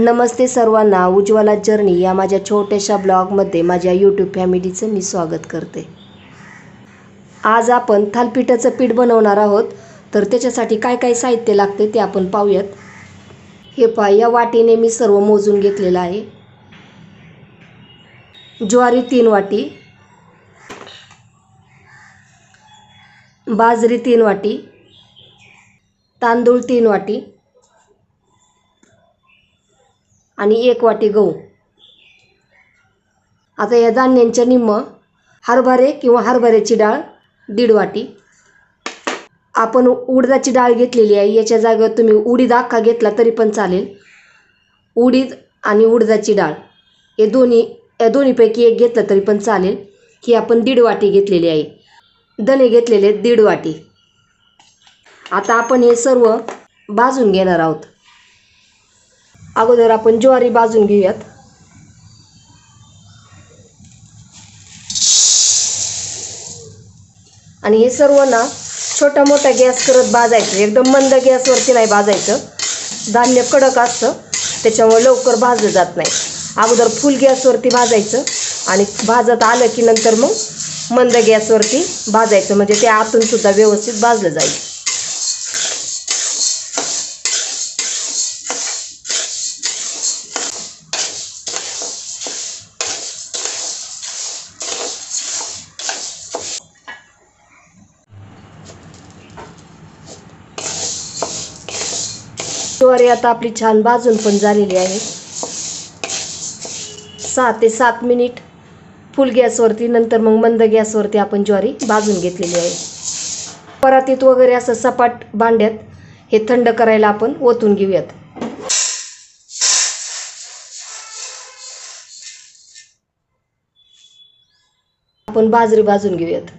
नमस्ते सर्वांना. उज्ज्वला जर्नी या माझ्या छोट्याशा ब्लॉगमध्ये माझ्या यूट्यूब फॅमिलीचं मी स्वागत करते. आज आपण थालपिठाचं पीठ बनवणार आहोत. तर त्याच्यासाठी काय काय साहित्य लागते ते आपण पाहूयात. हे पहा या वाटीने मी सर्व मोजून घेतलेलं आहे. ज्वारी तीन वाटी. बाजरी तीन वाटी. तांदूळ तीन वाटी. आणि एक वाटी गहू. आता या धान्यांच्या निम्म हरभरे किंवा हरभऱ्याची डाळ दीड वाटी. आपण उडदाची डाळ घेतलेली आहे याच्या जागेवर तुम्ही उडीद अख्खा घेतला तरी पण चालेल. उडीद आणि उडदाची डाळ. हे दोन्ही या दोन्हीपैकी एक घेतलं तरी पण चालेल. ही आपण दीड वाटी घेतलेली आहे. दणे घेतलेले दीड वाटी. आता आपण हे सर्व भाजून घेणार आहोत. अगोदर आपण ज्वारी भाजून घेऊयात. आणि हे सर्व ना छोटा मोठा गॅस करत भाजायचं. एकदम मंद गॅसवरती नाही भाजायचं. धान्य कडक असतं. त्याच्यामुळे लवकर भाजलं जात नाही. अगोदर फुल गॅसवरती भाजायचं. आणि भाजत आलं की नंतर मग मंद गॅसवरती भाजायचं. म्हणजे ते आतून सुद्धा व्यवस्थित भाजलं जाईल. ज्वारी आता आपली छान भाजून पण झालेली आहे. सहा ते सात मिनिट फुल गॅसवरती नंतर मग मंद गॅसवरती आपण ज्वारी भाजून घेतलेली आहे. परातीत वगैरे असं सपाट भांड्यात हे थंड करायला आपण ओतून घेऊयात. आपण बाजरी भाजून घेऊयात.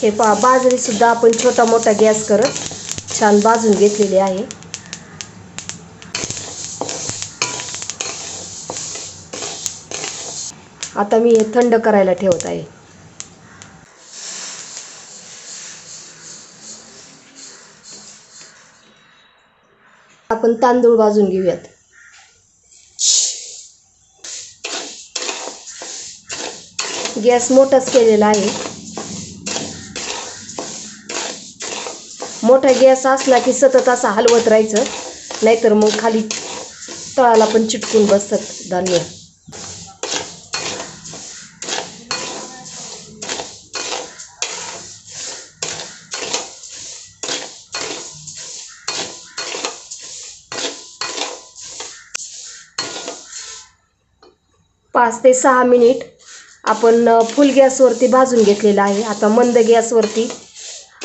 हे पा बाजरीसुद्धा आपण छोटा मोठा गॅस करत छान भाजून घेतलेली आहे. आता मी हे थंड करायला ठेवत आहे. आपण तांदूळ भाजून घेऊयात. गॅस मोठाच केलेला आहे. मोठा गॅस असला की सतत असा हलवत राहायचं नाहीतर मग खाली तळाला पण चिटकून बसतात धान्य. पाच ते सहा मिनिट आपण फुल गॅसवरती भाजून घेतलेला आहे. आता मंद गॅसवरती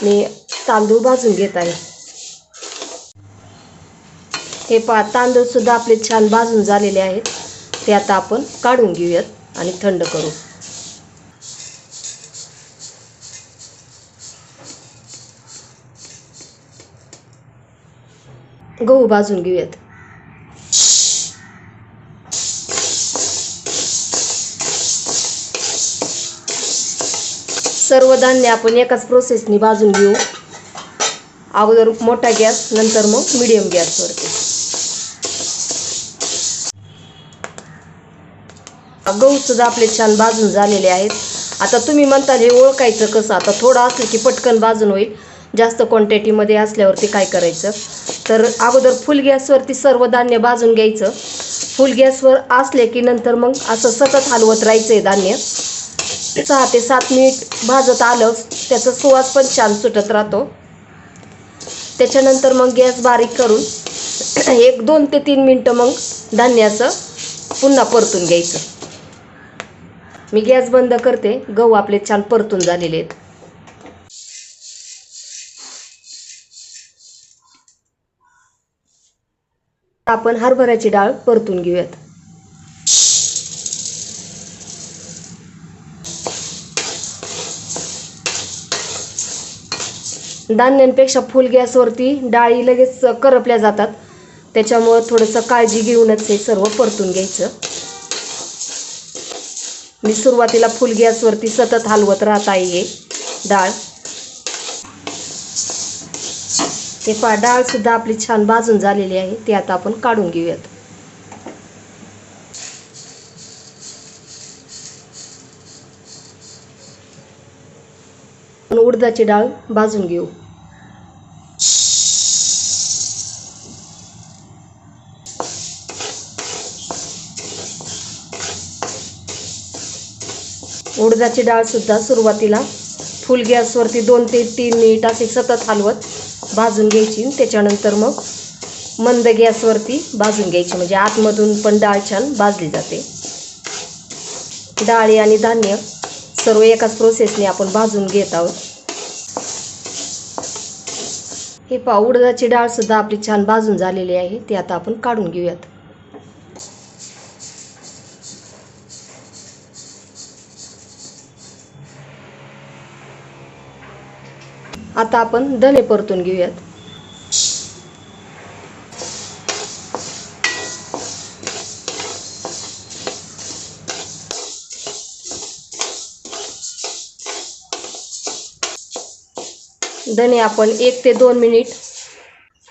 मी तांदूळ भाजून घेत आहे. हे पा तांदूळसुद्धा आपले छान भाजून झालेले आहेत. ते आता आपण काढून घेऊयात आणि थंड करू. गहू भाजून घेऊयात. सर्व धान्य आपण एकाच प्रोसेसनी भाजून घेऊ. अगोदर मोठा गॅस नंतर मग मिडियम गॅसवरती गहू सुद्धा आपले छान भाजून झालेले आहेत. आता तुम्ही म्हणताल हे ओळखायचं कसं? आता थोडं असलं की पटकन भाजून होईल. जास्त क्वांटिटीमध्ये असल्यावरती काय करायचं? तर अगोदर फुल गॅसवरती सर्व धान्य भाजून घ्यायचं. फुल गॅसवर असले की नंतर मग असं सतत हलवत राहायचं आहे धान्य. सहा ते सात मिनिट भाजत आलं त्याचा सुवास पण छान सुटत राहतो. त्याच्यानंतर मग गॅस बारीक करून एक दोन ते तीन मिनटं मग धान्याचं पुन्हा परतून घ्यायचं. मी गॅस बंद करते. गहू आपले छान परतून झालेले आहेत. आपण हरभऱ्याची डाळ परतून घेऊयात. धान्यांपेक्षा फुल गॅसवरती डाळी लगेच करपल्या जातात. त्याच्यामुळं थोडंसं काळजी घेऊनच हे सर्व परतून घ्यायचं. मी सुरुवातीला फुल गॅसवरती सतत हलवत राहत आहे हे डाळ. हे पा डाळसुद्धा आपली छान भाजून झालेली आहे ती आता आपण काढून घेऊयात. उडदाची डाळ भाजून घेऊ. उडदाची डाळ सुद्धा सुरुवातीला फुल गॅसवरती दोन ते तीन मिनिट असे सतत हलवत भाजून घ्यायची त्याच्यानंतर मग मंद गॅसवरती भाजून घ्यायची. म्हणजे आतमधून पण डाळ छान भाजली जाते. डाळी आणि धान्य सर्व एकाच प्रोसेसने आपण भाजून घेत आहोत. हे पहा उडदाची डाळसुद्धा आपली छान भाजून झालेली आहे ती आता आपण काढून घेऊयात. आता आपण धने परतून घेऊयात. धने आपण एक ते दोन मिनिट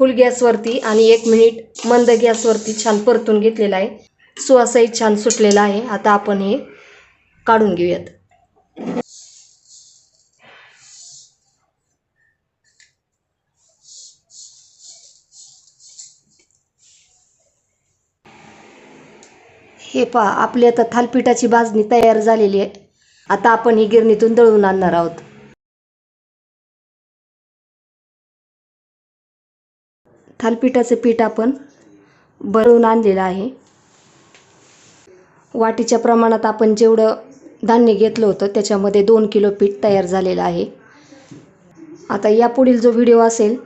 फुल गॅसवरती आणि एक मिनिट मंद गॅसवरती छान परतून घेतलेला आहे. सुवासही छान सुटलेला आहे. आता आपण हे काढून घेऊयात. हे पहा आपली आता थालपिठाची भाजणी तयार झालेली आहे. आता आपण ही गिरणीतून दळून आणणार आहोत. थालपिठाचं पीठ आपण बनवून आणलेलं आहे. वाटीच्या प्रमाणात आपण जेवढं धान्य घेतलं होतं त्याच्यामध्ये दोन किलो पीठ तयार झालेलं आहे. आता यापुढील जो व्हिडिओ असेल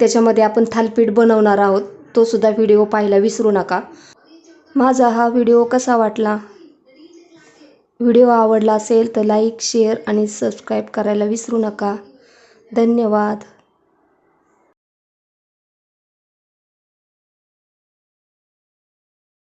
त्याच्यामध्ये आपण थालपीठ बनवणार आहोत तो सुद्धा व्हिडिओ पाहायला विसरू नका. माझा हा व्हिडिओ कसा वाटला? व्हिडिओ आवडला असेल तर लाईक शेअर आणि सबस्क्राईब करायला विसरू नका. धन्यवाद.